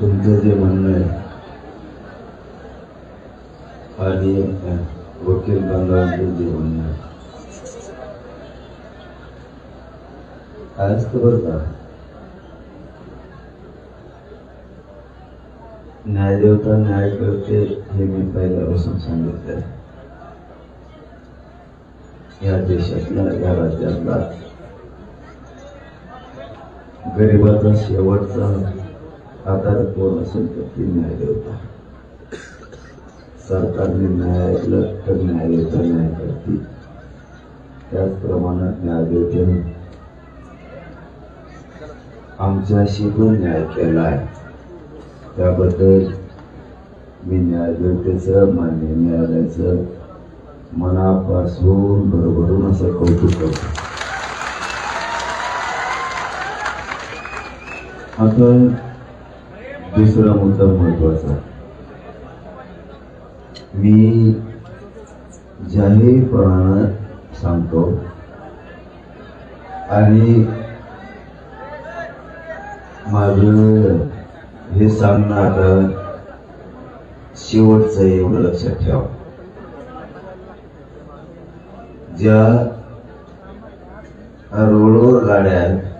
तुमचं जे म्हणणं आहे आणि वकील बांधवांचं जे म्हणणं आहे. आज खबर बरं का? न्यायदेवता न्याय करते हे मी पहिल्यापासून सांगितलं या देशातला या राज्यातला गरिबाचा शेवटचा आधार कोण असेल तर ती न्यायदेवता. सरकारने न्याय ऐकलं तर न्यायदेवता न्याय करते त्याचप्रमाणे न्यायदेवतेने आमच्याशी पण न्याय केला आहे. त्याबद्दल मी न्यायदेवतेचं मान्य न्यायालयाचं मनापासून भरभरून असं कौतुक करतो. आता दुसरा मुद्दा महत्त्वाचा मी जाहीरपणानं सांगतो आणि माझं हे सांगणं आता शेवटचं एवढं लक्षात ठेवा. ज्या रोडवर गाड्या आहेत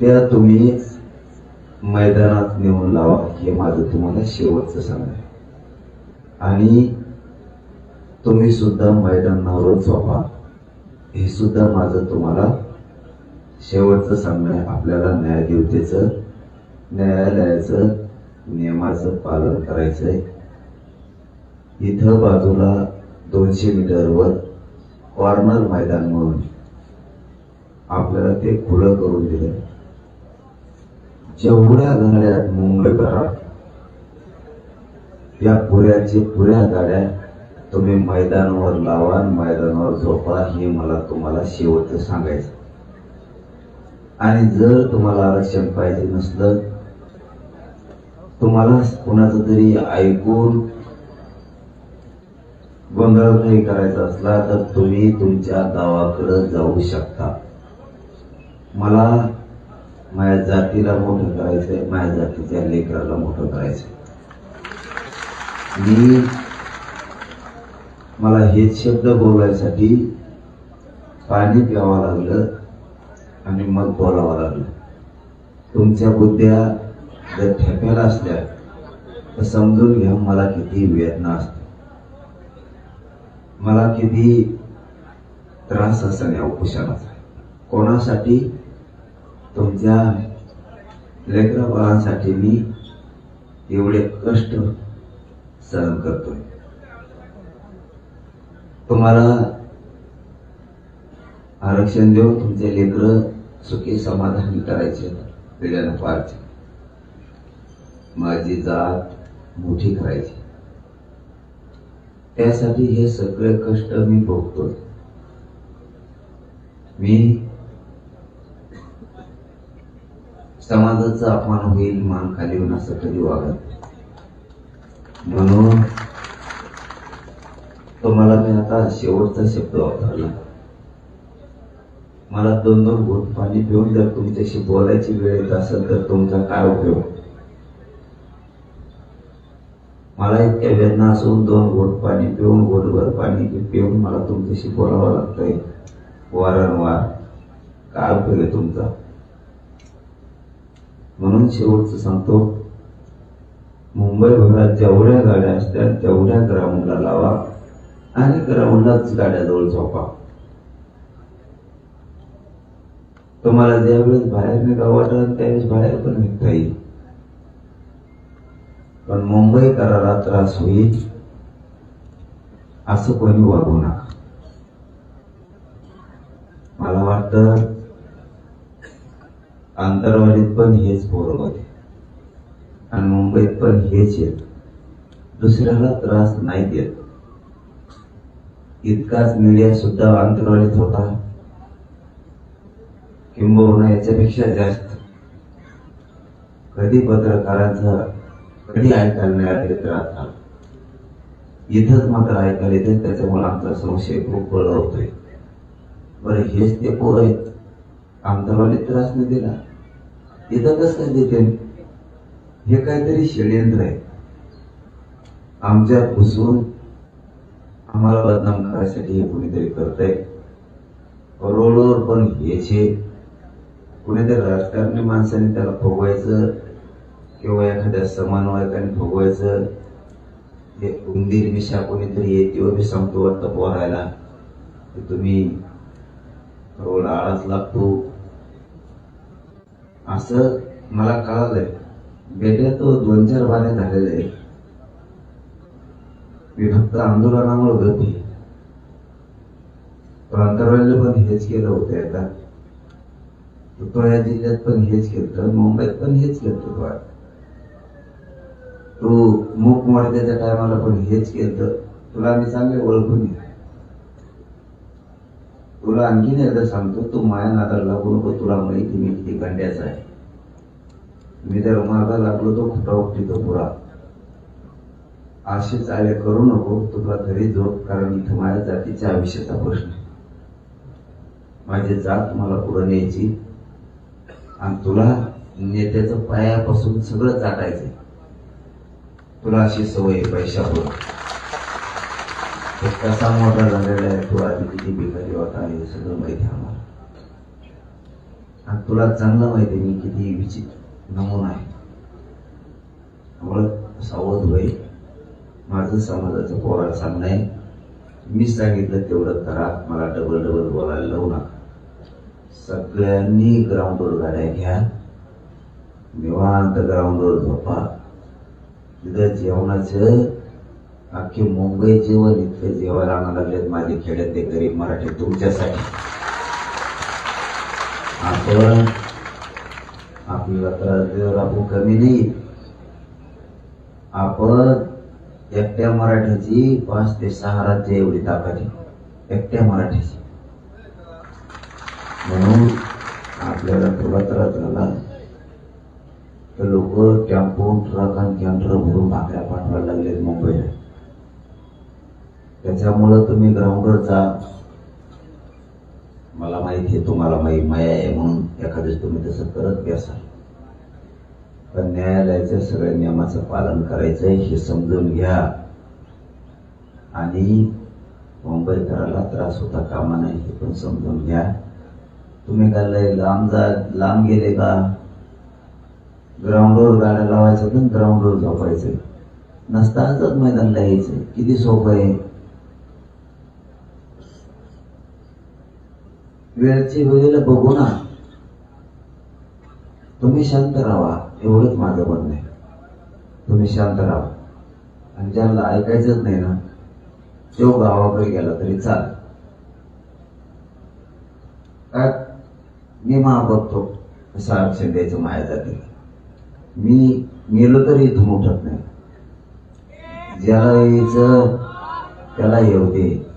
त्या तुम्ही मैदानात नेऊन लावा. हे माझं तुम्हाला शेवटचं सांगणं आहे. आणि तुम्ही सुद्धा मैदानावरच व्हावा. हे सुद्धा माझं तुम्हाला शेवटचं सांगणं आहे. आपल्याला न्यायदेवतेचं न्यायालयाचं नियमाचं पालन करायचं आहे इथं बाजूला दोनशे मीटरवर कॉर्नर मैदान म्हणून आपल्याला ते खुलं करून दिलं जेवढ्या गाड्या मुंबईकरात या पुऱ्याची पुऱ्या गाड्या तुम्ही मैदानावर लावा मैदानावर झोपा हे मला तुम्हाला शेवट सांगायचं. आणि जर तुम्हाला आरक्षण पाहिजे नसलं तुम्हाला कुणाचं तरी ऐकून गोंधळ काही करायचा असला तर तुम्ही तुमच्या गावाकडे जाऊ शकता. मला माझ्या जातीला मोठं करायचंय माझ्या जातीच्या लेकराला मोठं करायचंय. मी मला हेच शब्द बोलायसाठी पाणी प्यावं लागलं आणि मग बोलावं लागलं. तुमच्या बुद्ध्या जर ठेप्याला असल्या तर समजून घ्या मला किती वेदना असते मला किती त्रास असेल या उपोषणाचा कोणासाठी? तुमच्या लेकरा बाळांसाठी मी एवढे कष्ट सहन करतोय. तुम्हाला आरक्षण देऊन तुमचे लेकर सुखी समाधानी करायचे पिढ्यानं पारचे माझी जात मोठी करायची. त्यासाठी हे सगळे कष्ट मी भोगतोय. मी समाजाचा अपमान होईल मान खाली होईल असं कधी वागत म्हणून तुम्हाला मी आता शेवटचा शब्द वापरला. मला दोन दोन घोट पाणी पिऊन जर तुमच्याशी बोलायची वेळ येत असेल तर तुमचा काय उपयोग? मला इतक्या वेदना असून दोन घोट पाणी पिऊन घोटभर पाणी पिऊन मला तुमच्याशी बोलावं लागतंय. वारंवार. काय उपयोग आहे तुमचा? म्हणून शेवटचं सांगतो मुंबईभरात जेवढ्या गाड्या असतात तेवढ्या ग्राउंडला लावा आणि ग्राउंडलाच गाड्याजवळ झोपा. तुम्हाला ज्यावेळेस बाहेर निघा वाटत त्यावेळेस बाहेर पण निघता येईल. पण मुंबई करारा त्रास होईल असं कोणी वागू नका. मला वाटतं आंतरवाडीत पण हेच पोरं होते. आणि मुंबईत पण हेच येत. दुसऱ्याला त्रास नाही देत इतकाच मीडिया सुद्धा आंतरवाडीत होता. किंबहुना याच्यापेक्षा जास्त. कधी पत्रकारांचं कधी ऐकायला नाही आले तर इथंच मात्र ऐकायला येते त्याच्यामुळे आमचा संशय खूप बळ होतोय बरं हेच ते पोरं आहेत. आमदारवाले त्रास नाही दिला. इथं कसं काय देते हे काहीतरी षडयंत्र आहे. आमच्या घुसून आम्हाला बदनाम करायसाठी हे कुणीतरी करतंय. रोडवर पण घ्यायचे कुणीतरी राजकारणी माणसाने त्याला फुगवायचं किंवा एखाद्या समन्वयकाने फुगवायचं हे उंदीर मिशा कोणीतरी येते बी सांगतो वाटतं पोहायला तुम्ही रोड आळाच लागतो. असं मला कळालंय. बेट्या तो दोन चार बारे झालेले आहेत मी फक्त आंदोलनामुळे गती प्रांतराला पण हेच केलं होतं आता तो या जिल्ह्यात पण हेच केलं मुंबईत पण हेच केलं तो तू मूक मोडत्याच्या टायमाला पण हेच केलं तुला मी चांगले ओळखून घे तुला आणखीन एकदा सांगतो तू माया नादाला लागू नको तुला माहिती मी किती गंड्याचा आहे. मी जर मागा लागलो तो खोटा तो पुरा. अशी चाले करू नको तुला घरी झोप कारण इथं माझ्या जातीच्या आयुष्याचा प्रश्न आहे. माझी जात मला पुढे न्यायची आणि तुला नेत्याचं पायापासून सगळं चाटायचं तुला अशी सवय आहे पैशावर कसा मोठा झालेला आहे तू आधी किती बिकारी होता हे सगळं माहिती आहे आम्हाला. आणि तुला चांगलं माहिती आहे मी किती विचित्र नमुना आहे. त्यामुळं सावध होईल माझं समाजाचं पोरा सांगणं आहे. मी सांगितलं तेवढं करा. मला डबल डबल बोलायला लावू नका. सगळ्यांनी ग्राउंडवर गाड्या घ्या. निवांत ग्राउंडवर झोपा. तिथं जेवणाचं अख्खी मुंबई जेवण इतकं जेवायला आणायला लागलेत माझे खेड्यात ते गरीब मराठी तुमच्यासाठी. आपण आपल्याला त्रास देणार आपण कमी नाही आपण एकट्या मराठीची पाच ते सहा राज्य एवढी ताकद आहे. एकट्या मराठीची. म्हणून आपल्याला थोडा त्रास झाला तर लोक टेम्पो ट्रक आणि त्याच्यामुळं तुम्ही ग्राउंडवर जा. मला माहिती आहे तुम्हाला माही माया आहे म्हणून एखाद्या तुम्ही तसं करत असाल. पण न्यायालयाच्या सगळ्या नियमाचं पालन करायचंय हे समजून घ्या. आणि मुंबईकराला त्रास होता कामा नाही हे पण समजून घ्या. तुम्ही काय लय लांब जा लांब गेले का? ग्राउंडवर गाड्या लावायचं पण ग्राउंडवर झोपायचं. नसतानाच मैदान यायचं किती सोपं आहे? वेळची वेळेला बघू ना. तुम्ही शांत राहा. एवढंच माझं म्हणणं आहे. तुम्ही शांत राहा. आणि ज्यांना ऐकायचंच नाही ना तो गावाकडे गेला तरी चाल. काय? मी मा बघतो. कसं आरक्षण द्यायचं माया जाते मी मेलो तरी इथून उठत नाही. ज्याला यायचं त्याला येऊ दे.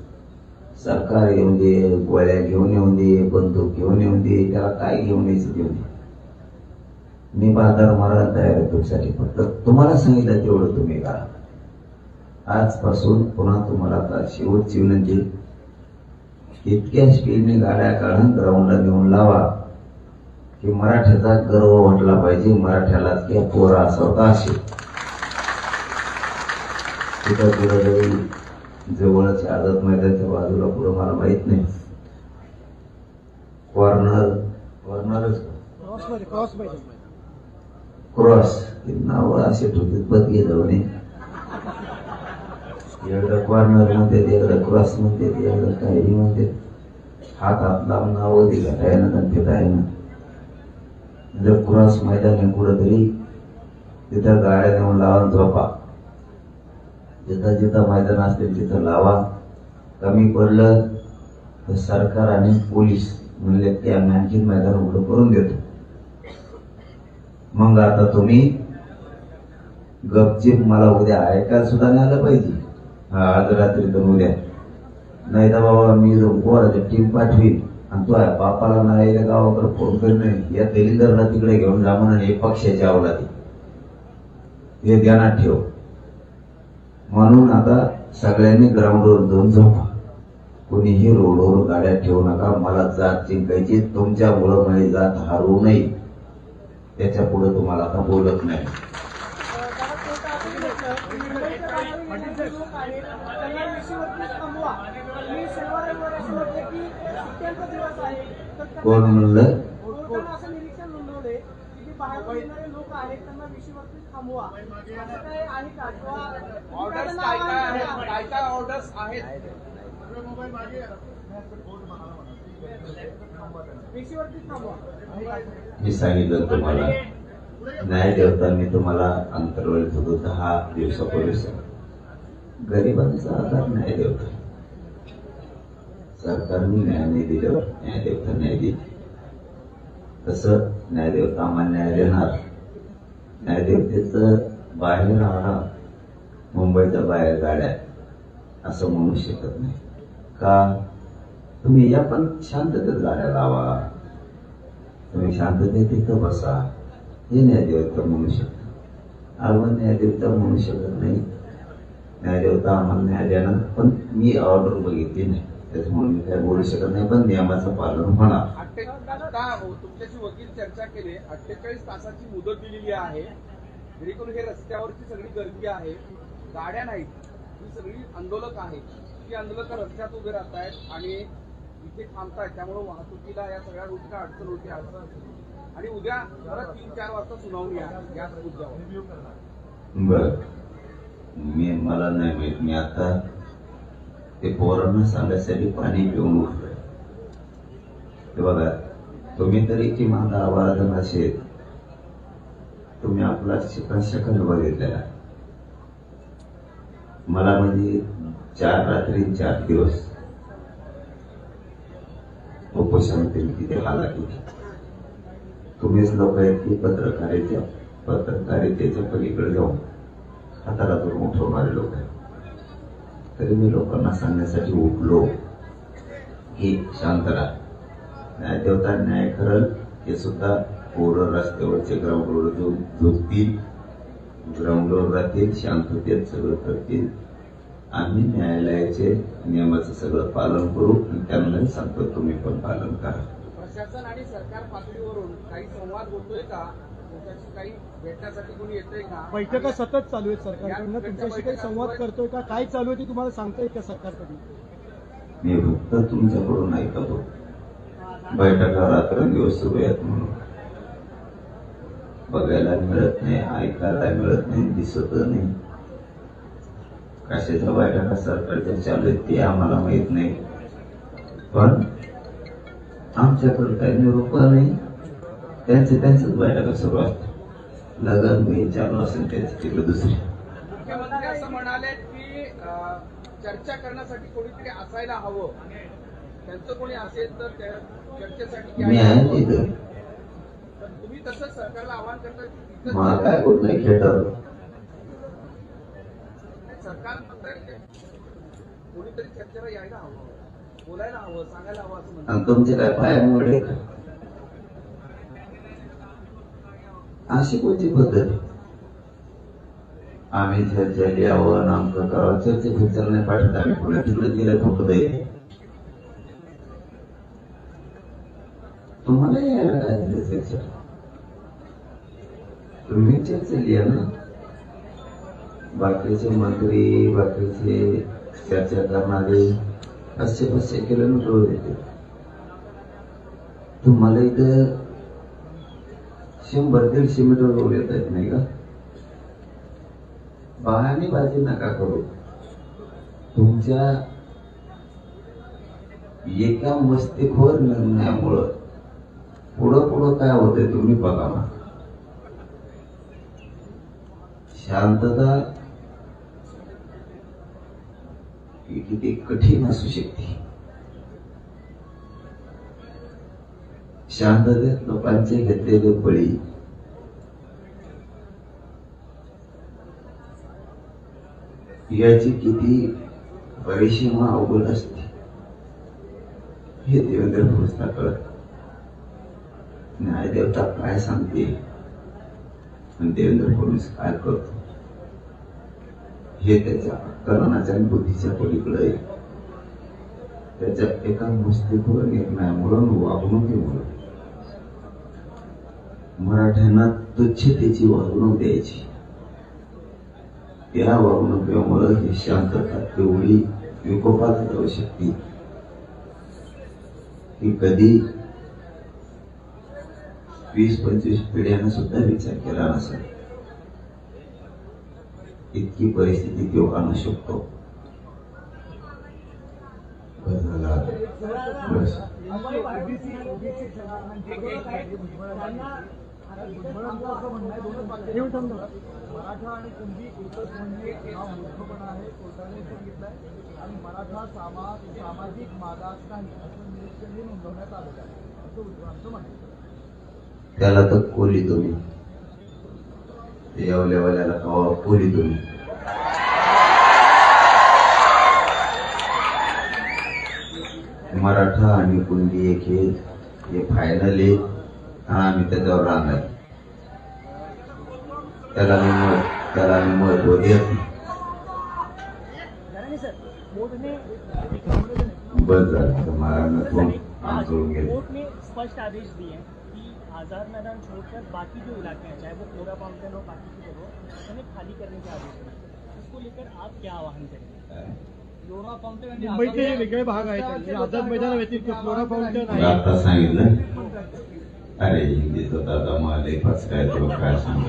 सरकार येऊन दे गोळ्या घेऊन येऊन दे बंदूक घेऊन येऊन दे त्याला काय घेऊन यायचं घेऊन दे. मी बाजार मारायला तयार आहे तुमच्यासाठी फक्त तुम्हाला सांगितलं तेवढं तुम्ही करा. आजपासून पुन्हा तुम्हाला आता शेवटची विनंती इतक्या स्पीडने गाड्या काढून ग्राउंडला नेऊन लावा की मराठ्याचा गर्व वाटला पाहिजे मराठ्याला की पोरा असावं का असेल तिथं कुठं जवळच आझाद मैदानाच्या बाजूला पुढं मला माहीत नाही. कॉर्नर कॉर्नरच क्रॉस नाव असे ठेवतात बघ गेलं एकदा कॉर्नर म्हणते एकदा क्रॉस म्हणते एकदा काही म्हणते. हात हात लावून नाव दिलं आहे ना ते आहे ना. जर क्रॉस मैदान आहे कुठंतरी तिथं गाड्या नेऊन लावा झोपा. जिथं जिथं मैदान असतील तिथं लावा. कमी पडलं तर सरकार आणि पोलीस म्हणले की आम्ही आणखीन मैदान उघडं करून देतो. मग आता तुम्ही गपचिप मला उद्या ऐकायला सुद्धा नाही आलं पाहिजे. हा आज रात्री तर उद्या. नाही तर बाबा मी पोराची टीम पाठवीन आणि तो बापाला नाही गावाकडे फोन करीन या दलिंदरला तिकडे घेऊन जा म्हणून हे पक्षाची अवलादी. हे ध्यानात ठेव. म्हणून आता सगळ्यांनी ग्राउंडवर जाऊन झोपा. कोणीही रोडवर गाड्या ठेवू नका. मला जात जिंकायची तुमच्यामुळं माझी जात हारू नये. त्याच्या पुढे तुम्हाला आता बोलत नाही. लोक आहेत त्यांना कोण म्हणलं कोर्टानं असं निरीक्षण नोंदवले की जे बाहेरून येणारे लोक आहेत त्यांना वेशीवरती थांबवा. असं काय आहे का? किंवा ऑर्डर्स त्यांना काय काय आवाहन आहेत? करा. काय काय ऑर्डर्स आहेत? वेशीवरती थांबवा. मी सांगितलं तुम्हाला न्याय देवतांनी तुम्हाला अंतर्वेळेत होतो दहा दिवसापूर्वी गरिबांचा आधार न्याय देवता. सरकारने न्याय नाही दिल्यावर न्याय देवता न्याय देईल तसं न्यायदेवता आम्हाला न्याय देणार. न्यायदेवतेचं बाहेर राहणं मुंबईच्या बाहेर गाड्या. असं म्हणू शकत नाही. का? तुम्ही या पण शांततेत गाड्या लावा. तुम्ही शांततेत तिथं बसा. हे न्यायदेवता म्हणू शकता आळवण न्यायदेवता म्हणू शकत नाही. न्यायदेवता आम्हाला न्याय देणार पण मी ऑर्डर बघितली नाही. त्याच्यामुळे मी काय बोलू शकत नाही पण नियमाचं पालन होणार अठ्ठे- आता तुमच्याशी वकील चर्चा केली. अठ्ठेचाळीस तासाची मुदत दिलेली आहे. जरी करून हे रस्त्यावरची सगळी गर्दी आहे गाड्या नाहीत ही सगळी आंदोलक आहेत. ती आंदोलक रस्त्यात उभे राहत आहेत आणि इथे थांबतायत. त्यामुळे वाहतुकीला या सगळ्या गोष्टी अडचण होती अडचण आणि उद्या परत तीन चार वाजता सुनावणी आहे याच मुद्द्यावर. बर. मी मला नाही माहीत. मी आता ते पोरांना सांगायसाठी पाणी पिऊन उठलोय हे बघा तुम्ही तरी किमान माझा बारा असेल तुम्ही आपला शिकन शकन बघितलेला मला म्हणजे चार रात्री चार दिवस उपोषण केली किती हाला केली तुम्हीच लोक आहेत की पत्रकारित्या पत्रकारितेच्या पलीकडे जाऊन हातारातून उठवणारे लोक आहेत. तरी मी लोकांना सांगण्यासाठी उठलो. हे शांत राहा. न्याय देवता न्याय करल हे सुद्धा पोरं रस्त्यावरचे ग्राउंडवर जाऊन झोपतील. ग्राउंडवर राहतील शांततेत सगळं करतील. आम्ही न्यायालयाचे नियमाचं सगळं पालन करू आणि त्यांनाही सांगतो तुम्ही पण पालन करा. प्रशासन आणि सरकार पातळीवरून काही संवाद होतोय का? तुमच्याशी काही भेटण्यासाठी कोणी येतंय का? बैठका सतत चालू आहेत सरकारकडनं. तुमच्याशी काही संवाद करतोय का? काय चालू आहे ते तुम्हाला सांगता येईल का सरकारकडनं? मी फक्त तुमच्याकडून ऐकतो. बैठका रात्रंदिवस सुरू आहेत म्हणून. बघायला मिळत नाही ऐकायला मिळत नाही दिसत नाही. कशाच्या बैठका सरकारच्या चालू आहेत ते आम्हाला माहीत नाही. पण आमच्याकडे काही निरोप नाही. त्यांचे त्यांच्याच बैठका सुरू असतात लगन बहीण चालू असेल त्याची तिकडे दुसरी. मुख्यमंत्री असं म्हणाले की चर्चा करण्यासाठी कोणीतरी असायला हवं. त्यांचं कोणी असेल तर चर्चेसाठी मी आहे. तिथं तुम्ही तसं सरकारला आवाहन करता मला काय होत नाही खेटर सरकार कोणीतरी चर्चेला यायला हवं बोलायला हवं सांगायला हवं असं तुमचे काय पाय मोडे का? अशी कोणती पद्धत? आम्ही चर्चेला यावं आणि आमचं करावं चर्चे फिरचर नाही पाठवत आम्ही पुढे तिकडे गेलं फक्त तुम्हाला यायला चर्चा तुम्ही चर्चेला या ना. बाकीचे मंत्री बाकीचे चर्चा करणारे पाचशे पाचशे किलोमीटर येते तुम्हाला इथं शंभर दीडशे मीटर रोड येत आहेत नाही का? बहाने बाजी नका करू. तुमच्या एका मस्तीखोर निर्णयामुळं पुढं पुढं काय होतंय तुम्ही बघा ना. शांतता किती कठीण असू शकते. शांततेत लोकांचे घेतलेले बळी. याची किती परिसीमा अवघड असते. हे देवेंद्र फडणवीसला कळत. न्यायदेवता काय सांगते आणि देवेंद्र फडणवीस काय करतो हे त्याच्या कर्णाच्या आणि बुद्धीच्या पलीकडे. त्याच्या एका मस्तीखोर निर्णयामुळं वागणुकीमुळं मराठ्यांना तुच्छतेची वागणूक द्यायची. या वागणुकीमुळे ही शांतता तेवढी विकोपात जाऊ शकते. की कधी वीस पंचवीस पिढ्यानं सुद्धा विचार केला नसेल. इतकी परिस्थिती किंवा आणू शकतो बस झालं आता. बस. येऊन थांब ना. मराठा आणि कुणबी एकच म्हणजे हा मूर्खपणा आहे कोर्टाने सांगितलंय. आणि मराठा सामा सामाजिक मागास नाही असं निरीक्षणही नोंदवण्यात आलेलं आहे. असं आहे. त्याला तर कोली तुम्ही. ते येवल्यावाल्याला कवा कोली तुम्ही. मराठा आणि कुंडी एक हे हे फायनल आहे. आणि आम्ही त्याच्यावर राहणार. त्याला मी मत त्याला मी कोर्ट ने बस झालं गेलं स्पष्ट आदेश दिए हैं कि आजाद मैदान छोड़कर बाकी जो इलाके हैं चाहे वो फ्लोरा फाउंटेन हो बाकी की जगह उन्हें खाली करने के आदेश हैं इसको लेकर आप क्या आह्वान करेंगे लोरा फाउंटेन आणि मुंबईचे वेगळे भाग आहेत. आझाद मैदाना व्यतिरिक्त फ्लोरा फाउंटेन मी आहे. आता सांगितलं. अरे होता आता मला लई काय तो काय सांग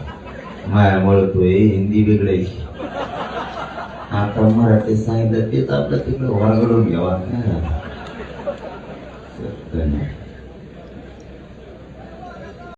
माया मळतोय हिंदी बिघडायची आता मराठी सांगितलं तेच आपलं तिकडे. वागडून घ्यावा.